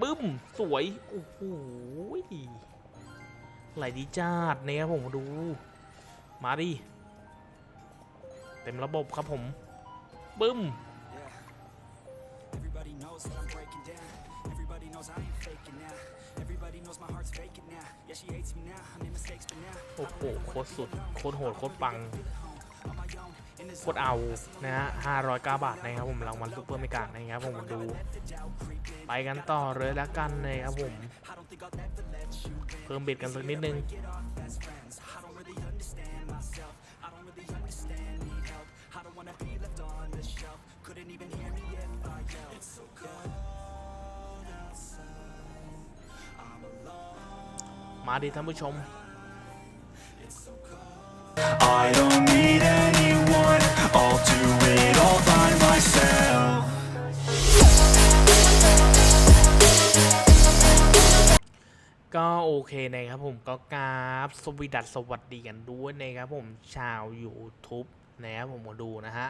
บึ้ม สวย โอ้โหไหลดีจัดเนี่ยครับผมดู มาดิ เต็มระบบครับผม บึ้ม Everybody knows that I'm breaking down. Everybody knows I ain't faking now. Everybody knows my heart's faking now. Yeah, she hates me now. I made mistakes, but now โอ้โห โคตรสุด โคตรโหด โคตรปัง โคตรเอานะฮะ509บาทนะครับผมรางวัลซุปเปอร์เมกานะครับผมดู ไปกันต่อเลยแล้วกันนะครับผม เพิ่มเบ็ดกันสักนิดนึงมาดิท่านผู้ชม I don't need ก็โอเคนะครับผมก็กราบสวีดัสสวัสดีกันด้วยนะครับผมชาว YouTube นะครับผมมาดูนะฮะ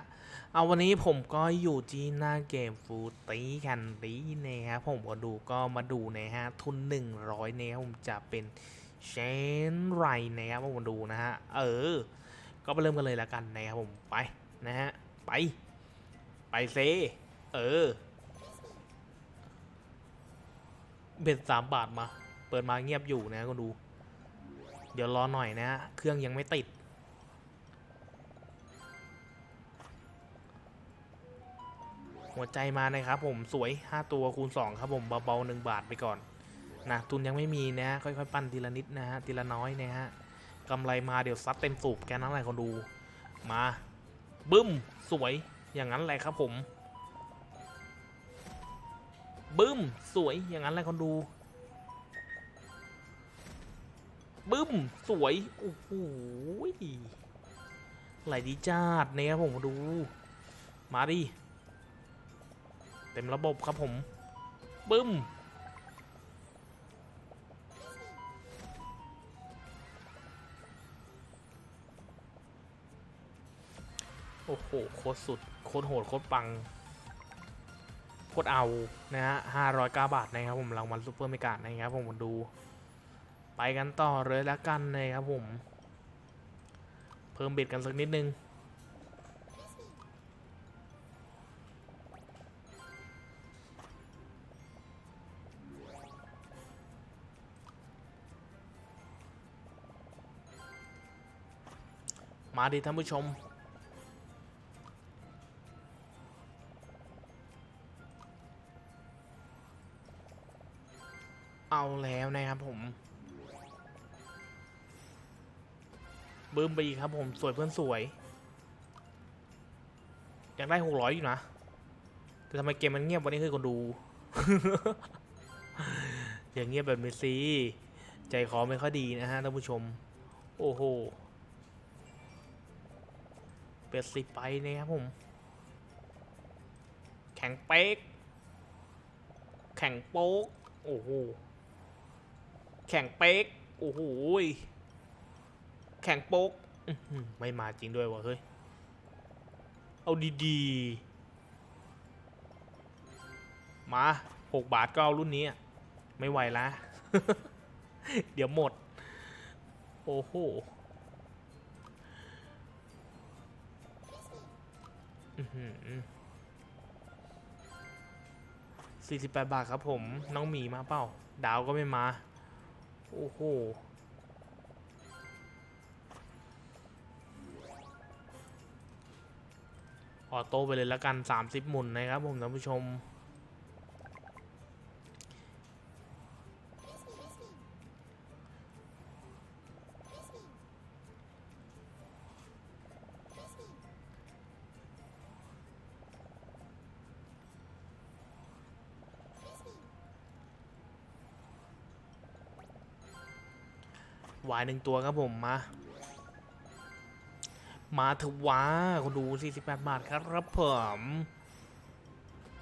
เอาวันนี้ผมก็อยู่ที่หน้าเกมฟูตีกันดีนะครับผมก็ดูก็มาดูนะฮะ ทุน 100นะครับผมจะเป็นเชนไรนะครับผมมาดูนะฮะ เออ ก็ไปเริ่มกันเลยล้วกันนะครับผมไปนะฮะ ไป ไปเซเออ เบ็ดสามบาทมา เปิดมาเงียบอยู่นะก็ดู เดี๋ยวรอหน่อยนะ เครื่องยังไม่ติด หัวใจมานะครับผมสวย 5 ตัวคูณ 2 ครับผมเบาๆ1บาทไปก่อนนะทุนยังไม่มีนะค่อยๆ ปั้นทีละนิดนะฮะทีละน้อยนะฮะกำไรมาเดี๋ยวซัดเต็มสูบแกนั้นแหละคนดูมาบึ้มสวยอย่างนั้นแหละครับผมบึ้มสวยอย่างนั้นแหละคนดู บึ้ม สวย โอ้โหไหลดีจัดเนี่ยครับผมดู มาดิ เต็มระบบครับผม บึ้ม โอ้โห โคตรสุด โคตรโหด โคตรปัง โคตรเอา นะฮะห้าร้อยเก้าบาทนะครับผมรางวัลซุปเปอร์เมกานะครับผมมาดู ไปกันต่อเลยแล้วกันนะครับผม เพิ่มเบ็ดกันสักนิดนึง มาดิท่านผู้ชมเอาแล้วนะครับผม บึ้มไปอีกครับผมสวยเพื่อนสวยอยากได้หกร้อยอยู่นะ แต่ทำไมเกมมันเงียบวันนี้คือคนดู อย่างเงียบแบบนี้สิใจคอไม่ค่อยดีนะฮะท่านผู้ชม โอ้โหเป็ดสิไปนะครับผม แข่งเป๊ก แข่งโป๊ก โอ้โห แข่งเป๊ก โอ้โห ข่งโป๊กไม่มาจริงด้วยวะเฮ้ย เอาดีๆ มาหกบาทก็เอารุ่นนี้ ไม่ไหวละ เดี๋ยวหมด โอ้โหสี่สิบแปดบาทครับผม น้องหมีมาเปล่า ดาวก็ไม่มา โอ้โห ออโต้ไปเลยแล้วกัน 30 หมุนนะครับผมท่านผู้ชม วายหนึ่งตัวครับผมมา มาเถอะวะคนดู 48 บาทครับผม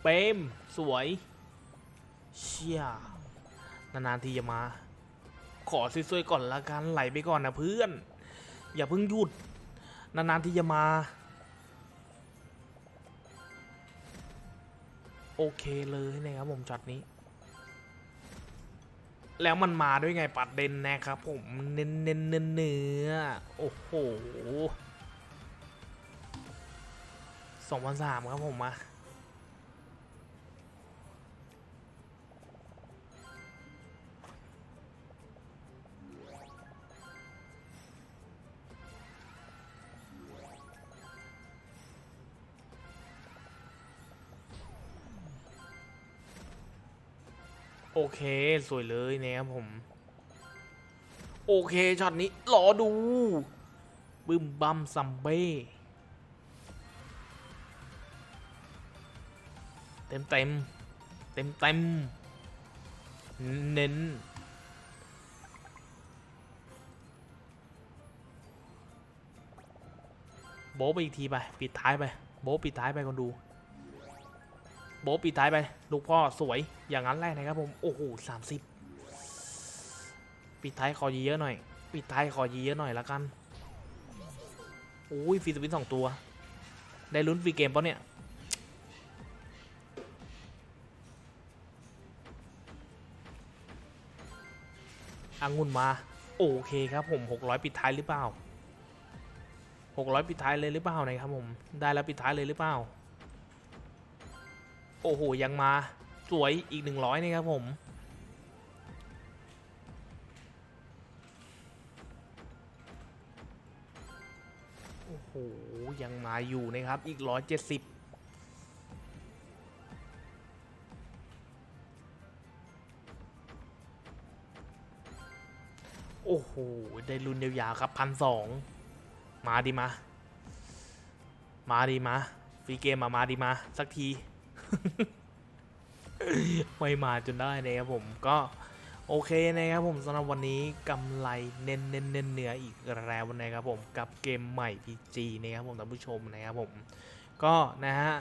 เปมสวย เชี่ย นานๆทีจะมา ขอสวยๆก่อนละกัน ไหลไปก่อนนะเพื่อน อย่าเพิ่งหยุด นานๆทีจะมา โอเคเลยนะครับผมช็อตนี้ แล้วมันมาด้วยไงปัดเด่นนะครับผม เน้นเน้นเน้นเนื้อโอ้โห สองพันสามครับผมมาโอเค สวยเลยนะครับผม โอเคช็อตนี้รอดู บึมบัมซัมเบ้ ต็มเต็มเต็มเต็มเน้นโบไปอีกทีไป ปิดท้ายไป โบปิดท้ายไปคนดู โบปิดท้ายไป ลูกพ่อสวย อย่างนั้นแรกนะครับผม โอ้โหสามสิบปิดท้ายขอเยอะหน่อย ปิดท้ายขอเยอะหน่อยละกันโอ้ยฟรีสปินสองตัว ได้ลุ้นฟรีเกมปะเนี่ย องุ่นมา โอเคครับผม 600 ปิดท้ายหรือเปล่า 600 ปิดท้ายเลยหรือเปล่านะครับผม ได้แล้วปิดท้ายเลยหรือเปล่า โอ้โห ยังมา สวยอีก 100นี่ครับผม โอ้โห ยังมาอยู่นะครับ อีก 170 โอ้โห ได้รุนยาวๆครับพันสองมาดีมา มาดีมา ฟรีเกมมามาดีมา สักที ไม่มาจนได้นะครับผมก็โอเคนะครับผมสำหรับวันนี้กำไรเน้นเน้นเน้นเนื้ออีกแล้วนะครับผมกับเกมใหม่ PG นะครับผมท่านผู้ชมนะครับผมก็นะฮะ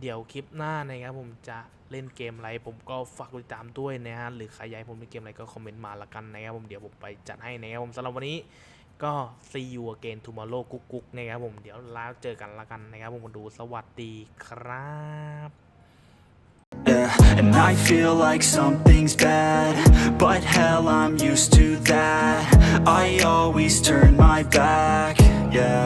เดี๋ยวคลิปหน้านะครับผมจะเล่นเกมอะไรผมก็ฝากติดตามด้วยนะฮะหรือใครอยากให้ผมเล่นเกมอะไรก็คอมเมนต์มาละกันนะครับผมเดี๋ยวผมไปจัดให้นะครับผมสำหรับวันนี้ก็ see you again tomorrow กุ๊กกุ๊กนะครับผมเดี๋ยวแล้วเจอกันละกันนะครับผมดูสวัสดีครับ Yeah, and I feel like something's bad But hell, I'm used to that I always turn my back, yeah